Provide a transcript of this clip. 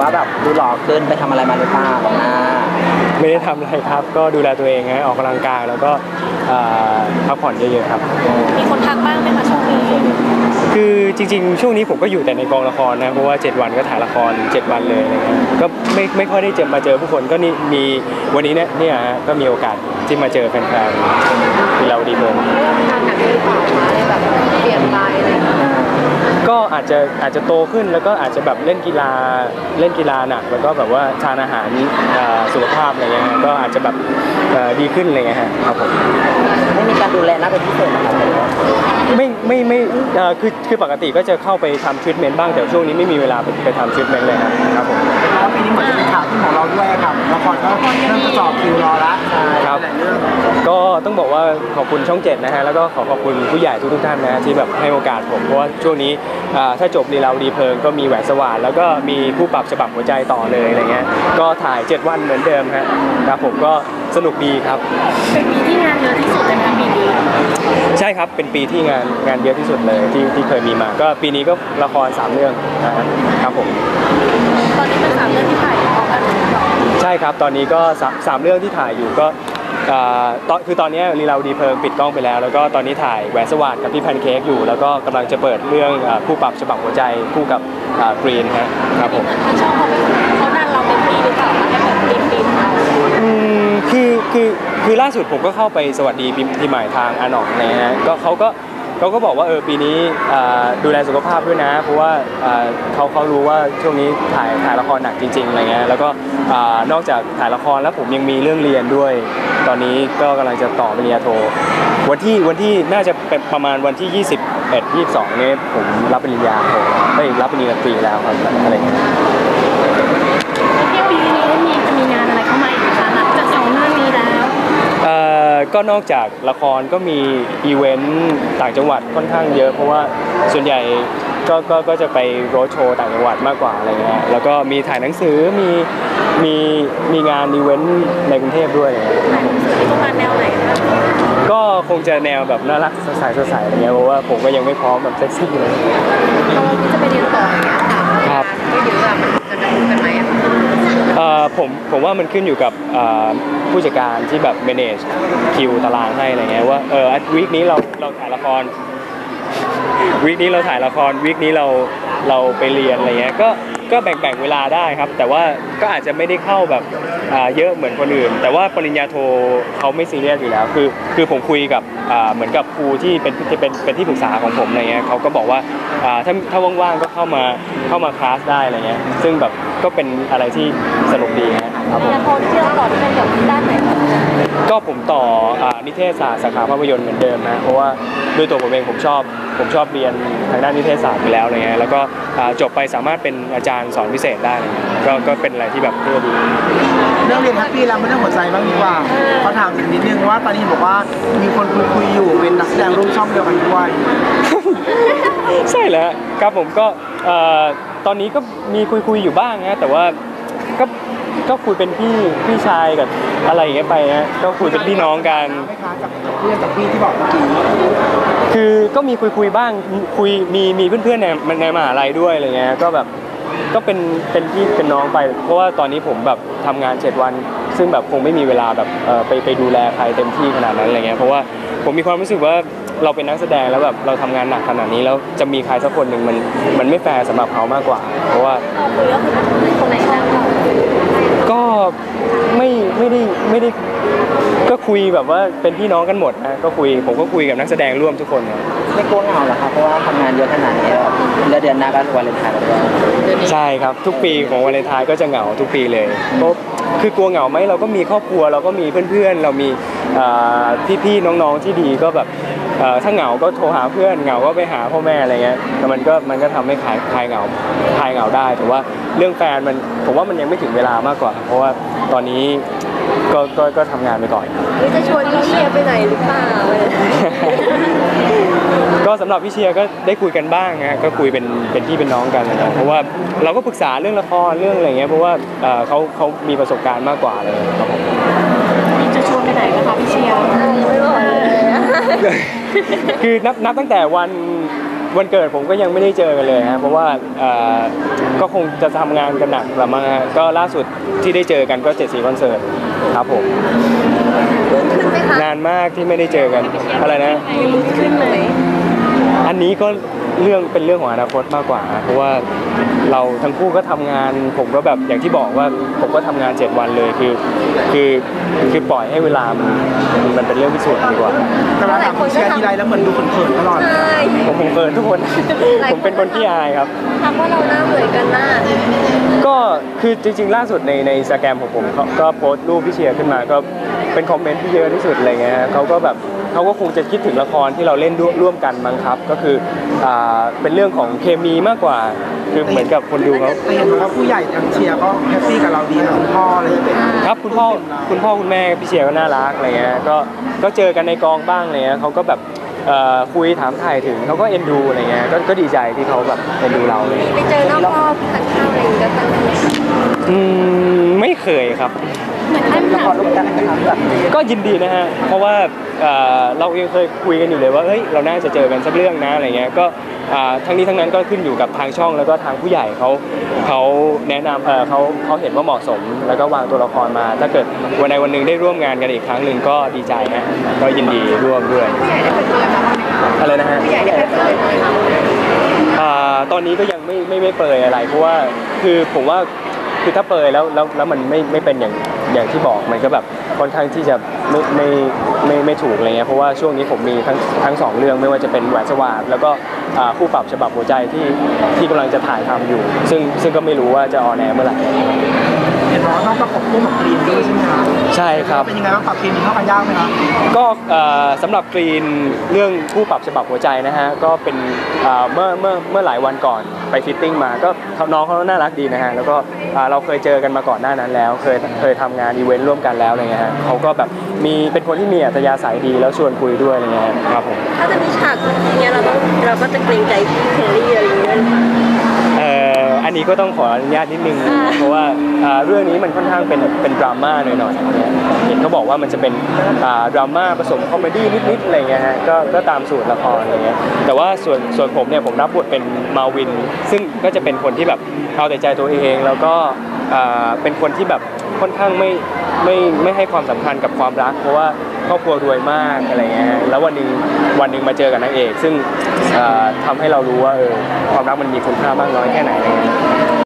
ว่าแบบดูหล่อขึ้นไปทำอะไรมาหรือเปล่าบางหน้าไม่ได้ทำอะไรครับ ก็ดูแลตัวเองฮะออกกำลังกายแล้วก็เอ่อพักผ่อนเยอะๆครับ มีคนทักบ้างไหมคะช่วงนี้คือจริงๆ ช่วงนี้ผมก็อยู่แต่ในกองละครนะเพราะว่า 7 วันก็ถ่ายละคร 7 วันเลยอะไรเงี้ยก็ไม่ไม่ค่อยได้เจอมาเจอผู้คนก็นี่มีวันนี้เนี่ยเนี่ยฮะก็มีโอกาสที่มาเจอแฟนๆที่เราดีเมืองเรื่องงานหนักหรือเปล่าคะเลยแบบเปลี่ยนไปอะไรอย่างเงี้ย ก็อาจจะอาจจะโตขึ้นแล้วก็อาจจะแบบเล่นกีฬาเล่นกีฬาหนัก แล้วก็แบบว่าทานอาหารสุขภาพอะไรเงี้ยก็อาจจะแบบดีขึ้นอะไรเงี้ยครับผม ไม่มีการดูแลหน้าเป็นพิเศษนะครับไม่ไม่ไม่เอ่อคือคือปกติก็จะเข้าไปทำทรีทเมนต์บ้างแต่ช่วงนี้ไม่มีเวลาไปไปทำทรีทเมนต์เลยครับครับผมเพราะปีนี้เหมือนจะเป็นข่าวที่ของเราด้วยครับละครก็เริ่มจะสอบคิวรอละครับหลายเรื่องก็ต้องบอกว่าขอบคุณช่องเจ็ดนะฮะแล้วก็ขอขอบคุณผู้ใหญ่ทุกๆท่านนะฮะที่แบบให้โอกาสผมเพราะว่าช่วงนี้อ่าถ้าจบรีลาวดีเพลิงก็มีแหวนสว่านแล้วก็มีผู้ปรับฉบับหัวใจต่อเลยอะไรเงี้ยก็ถ่าย 7 วันเหมือนเดิมฮะครับผมก็สนุกดีครับ เป็นปีที่งานเยอะที่สุดในปีนี้ใช่ครับเป็นปีที่งานงานเยอะที่สุดเลยที่ที่เคยมีมา ก็ปีนี้ก็ละครสามเรื่องนะฮะครับผมตอนนี้เป็นสามเรื่องที่ถ่ายออกกันหรือเปล่าใช่ครับตอนนี้ก็สามสามเรื่องที่ถ่ายอยู่ก็เอ่อตอนคือตอนนี้ลีลาวดีเพลิงปิดกล้องไปแล้ว แล้วก็ตอนนี้ถ่ายแหวนสว่านกับพี่แพนเค้กอยู่ แล้วก็กำลังจะเปิดเรื่องเอ่อผู้ปรับฉบับหัวใจคู่กับกรีนฮะครับผมเหมือนทางช่องเขาเป็นเขาดันเราเป็นที่ หรือเปล่าคะให้แบบปีนๆเอาอืมคือคือคือล่าสุดผมก็เข้าไปสวัสดีปีปีใหม่ทางอาหนองนะฮะก็เขาก็เขาก็บอกว่าเออปีนี้อ่าดูแลสุขภาพด้วยนะ เพราะว่าอ่าเขาเขารู้ว่าช่วงนี้ถ่ายถ่ายละครหนักจริงๆอะไรเงี้ยแล้วก็อ่านอกจากถ่ายละครแล้วผมยังมีเรื่องเรียนด้วย ตอนนี้ก็กำลังจะต่อปริญญาโท วันที่วันที่น่าจะเป็นประมาณวันที่ 21 22เนี่ยผมรับปริญญาโทไม่รับปริญญาตรีแล้วครับอะไรเงี้ย ที่ปีนี้มีจะมีงานอะไรเข้ามาอีกไหมคะหลังจากสองเรื่องนี้แล้วเอ่อก็นอกจากละครก็มีอีเวนต์ต่างจังหวัดค่อนข้างเยอะ เพราะว่าส่วนใหญ่ก็ก็ก็จะไปโรดโชว์ต่างจังหวัดมากกว่าอะไรเงี้ยแล้วก็มีถ่ายหนังสือมีมีมีงานอีเวนต์ในกรุงเทพด้วยอะไรเงี้ยถ่ายหนังสือที่ประมาณแนวไหนคะก็คงจะแนวแบบน่ารักสดใสสดใสอะไรเงี้ยเพราะว่าผมก็ยังไม่พร้อมแบบเซ็กซี่เลย เราที่จะไปเรียนต่ออย่างเงี้ยค่ะครับ ไม่เยอะอะมันจะไดูกันไหมอะเอ่อผมผมว่ามันขึ้นอยู่กับเอ่อผู้จัดการที่แบบ manage คิวตารางให้อะไรเงี้ยว่าเออวีคนี้เราเราถ่ายละครวีคนี้เราถ่ายละครวีคนี้เราเราไปเรียนอะไรเงี้ยก็ก็แบ่งแบ่งเวลาได้ครับ แต่ว่าก็อาจจะไม่ได้เข้าแบบอ่าเยอะเหมือนคนอื่น แต่ว่าปริญญาโทเขาไม่ซีเรียสอยู่แล้ว คือคือผมคุยกับอ่าเหมือนกับครูที่เป็นที่เป็นเป็นที่ปรึกษาของผมอะไรเงี้ยเขาก็บอกว่าอ่าถ้าถ้าว่างๆก็เข้ามา เข้ามาคลาสได้อะไรเงี้ยซึ่งแบบก็เป็นอะไรที่สนุกดีฮะครับผมงานโพสที่เราต่อที่เป็นเกี่ยวกับด้านไหนคะก็ผมต่ออานิเทศศาสตร์สาขาภาพยนตร์เหมือนเดิมนะเพราะว่าด้วยตัวผมเองผมชอบผมชอบเรียนทางด้านนิเทศศาสตร์อยู่แล้วอะไรเงี้ยแล้วก็อ่าจบไปสามารถเป็นอาจารย์สอนพิเศษได้อะไรเงี้ยก็ก็เป็นอะไรที่แบบเท่ดีเรื่องเรียนแฮปปี้แล้วไม่เรื่องหัวใจบ้างดีกว่าเขาถามถึงนิดนึงว่าตอนนี้บอกว่ามีคนคุยคุยๆอยู่เป็นนักแสดงร่วมช่องเดียวกันด้วยใช่แล้วครับผมก็เอ่อ ตอนนี้ก็มีคุยคุยๆอยู่บ้างนะแต่ว่าก็ก็คุยเป็นพี่พี่ชายกับอะไรอย่างเงี้ยไปนะก็คุยเป็นพี่น้องกัน ไม่ค้ากับกับเพื่อนกับพี่ที่บอกเมื่อกี้คือก็มีคุยคุยๆบ้างคุยมีมีเพื่อนๆในในมหาลัยด้วยอะไรเงี้ยก็แบบก็เป็นเป็นพี่เป็นน้องไป เพราะว่าตอนนี้ผมแบบทำงาน7วัน ซึ่งแบบคงไม่มีเวลาแบบไปไปดูแลใครเต็มที่ขนาดนั้นอะไรเงี้ยเพราะว่าผมมีความรู้สึกว่า เราเป็นนักแสดงแล้วแบบเราทำงานหนักขนาดนี้แล้วจะมีใครสักคนหนึ่งมันมันไม่แฟร์สำหรับเขามากกว่า เพราะว่าเราคุยก็คือเป็นคนในช่องเราก็ไม่ไม่ได้ไม่ได้ก็คุยแบบว่าเป็นพี่น้องกันหมดนะก็คุยผมก็คุยกับนักแสดงร่วมทุกคนนะไม่กลัวเหงาเหรอครับเพราะว่าทำงานเยอะขนาดนี้แบบแล้วเดือนหน้าก็วาเลนไทน์แล้วด้วยใช่ครับทุกปีของวาเลนไทน์ก็จะเหงาทุกปีเลยเพราะคือกลัวเหงาไหมเราก็มีครอบครัวเราก็มีเพื่อนๆ เรามีอ่าพี่ๆน้องๆที่ดีก็แบบเอ่อ ถ้าเหงาก็โทรหาเพื่อนเหงาก็ไปหาพ่อแม่อะไรเงี้ยแต่มันก็มันก็ทำให้คลายคลายเหงาคลายเหงาได้แต่ว่าเรื่องแฟนมันผมว่ามันยังไม่ถึงเวลามากกว่า เพราะว่าตอนนี้ก็ก็ก็ทำงานไปก่อนหรือจะชวนพี่เชียร์ไปไหนหรือเปล่าก็สำหรับพี่เชียร์ก็ได้คุยกันบ้างนะก็คุยเป็นเป็นพี่เป็นน้องกันนะเพราะว่าเราก็ปรึกษาเรื่องละครเรื่องอะไรเงี้ยเพราะว่าเอ่อเขาเขามีประสบการณ์มากกว่าเลยครับผม นี่จะชวนไปไหนกันคะพี่เชียร์ไม่บอกเลย คือนับนับตั้งแต่วันวันเกิดผมก็ยังไม่ได้เจอกันเลยฮะเพราะว่าเอ่อก็คงจะทำงานกันหนักละมั้งฮะก็ล่าสุดที่ได้เจอกันก็เจ็ดสีคอนเสิร์ตครับผมขึ้นไหมคะนานมากที่ไม่ได้เจอกันอะไรนะ ขึ้นไหม อันนี้ก็เรื่องเป็นเรื่องของอนาคตมากกว่านะเพราะว่าเราทั้งคู่ก็ทำงาน ผมก็แบบอย่างที่บอกว่าผมก็ทำงาน 7 วันเลยคือ คือคือปล่อยให้เวลามันมันเป็นเรื่องพิสูจน์ดีกว่าแต่เวลาถามเชียร์ทีไรแล้วเหมือนดูเขินๆตลอดใช่ผมผมเกินทุกคนผมเป็นคนที่อายครับ ทำว่าเราหน้าเหมือนกันนะก็คือจริง ๆ ล่าสุดในในสแกมของผมเขาก็โพสต์รูปพี่เชียร์ขึ้นมาก็เป็นคอมเมนต์ที่เยอะที่สุดอะไรเงี้ยฮะเขาก็แบบเขาก็คงจะคิดถึงละครที่เราเล่นร่วมกันมั้งครับ ก็คืออ่าเป็นเรื่องของเคมีมากกว่า คือเหมือนกับคนดูเขาแต่เห็นว่าผู้ใหญ่ทางเชียร์ก็แฮปปี้กับเราดีนะคุณพ่ออะไรอย่างเงี้ยครับคุณพ่อคุณพ่อคุณแม่พี่เชียร์ก็น่ารักอะไรเงี้ยก็ก็เจอกันในกองบ้างอะไรเงี้ยเขาก็แบบเอ่อ คุยถามถ่ายถึงเขาก็เอ็นดูอะไรเงี้ยก็ดีใจที่เขาแบบเอ็นดูเราเลยไปเจอนอกรอบทานข้าวอะไรอย่างเงี้ยก็ตั้ง อืมไม่เคยครับ เหมือนท่านละครร่วมกันนะครับแบบก็ยินดีนะฮะ เพราะว่าเอ่อเราเองเคยคุยกันอยู่เลยว่าเฮ้ยเราน่าจะเจอกันสักเรื่องนะอะไรเงี้ยก็อ่าทั้งนี้ทั้งนั้นก็ขึ้นอยู่กับทางช่องแล้วก็ทางผู้ใหญ่เขาเขาแนะนำเออเขาเขาเห็นว่าเหมาะสม แล้วก็วางตัวละครมา ถ้าเกิดวันใดวันหนึ่งได้ร่วมงานกันอีกครั้งหนึ่งก็ดีใจฮะก็ยินดีร่วมด้วยอะไรนะฮะใหญ่ได้ไปเปิดเลยค่ะอ่าตอนนี้ก็ยังไม่ไม่ไม่เปรยอะไร เพราะว่าคือผมว่า คือถ้าเปรยแล้วแล้วแล้วมันไม่ไม่เป็นอย่างอย่างที่บอกมันก็แบบค่อนข้างที่จะไม่ไม่ไม่ไม่ถูกอะไรเงี้ยเพราะว่าช่วงนี้ผมมีทั้งทั้งสองเรื่องไม่ว่าจะเป็นแหวนสวาดแล้วก็อ่าคู่ปรับฉบับหัวใจที่ที่กำลังจะถ่ายทำอยู่ ซึ่งซึ่งก็ไม่รู้ว่าจะออนแอร์เมื่อไหร่เห็นว่าต้องประกบคู่กับกรีนด้วยใช่ไหมคะใช่ครับเป็นยังไงบ้างปรับกรีนเข้ากันยากไหมคะก็เอ่อสำหรับกรีนเรื่องผู้ปรับฉบับหัวใจนะฮะก็เป็นเอ่อเมื่อเมื่อเมื่อหลายวันก่อนไปฟิตติ้งมาก็เขาน้องเขาน่ารักดีนะฮะแล้วก็อ่า เราเคยเจอกันมาก่อนหน้านั้นแล้ว เคยเคยทำงานอีเวนต์ร่วมกันแล้วอะไรเงี้ยฮะเขาก็แบบมีเป็นคนที่มีอัธยาศัยดีแล้วชวนคุยด้วยอะไรเงี้ยครับผมถ้าจะมีฉากอย่างเงี้ยเราต้องเราก็จะเกรงใจพี่เคลลี่อะไรอย่างเงี้ยเอ่ออันนี้ก็ต้องขออนุญาตนิดนึงเพราะว่าอ่า เรื่องนี้มันค่อนข้างเป็นเป็นดราม่าหน่อยๆเนี่ยเห็นเขาบอกว่ามันจะเป็นดราม่าผสมคอมเมดี้นิดๆอะไรเงี้ยฮะก็ก็ตามสูตรละครอะไรเงี้ยแต่ว่าส่วนส่วนผมเนี่ยผมรับบทเป็นมาวิน ซึ่งก็จะเป็นคนที่แบบเอาแต่ใจตัวเอง แล้วก็เป็นคนที่แบบค่อนข้างไม่ไม่ไม่ให้ความสำคัญกับความรัก เพราะว่าครอบครัวรวยมากอะไรเงี้ยแล้ววันหนึ่งวันหนึ่งมาเจอกับนางเอก ซึ่งอ่าทำให้เรารู้ว่าเออความรักมันมีคุณค่ามากน้อยแค่ไหนอะไรเงี้ย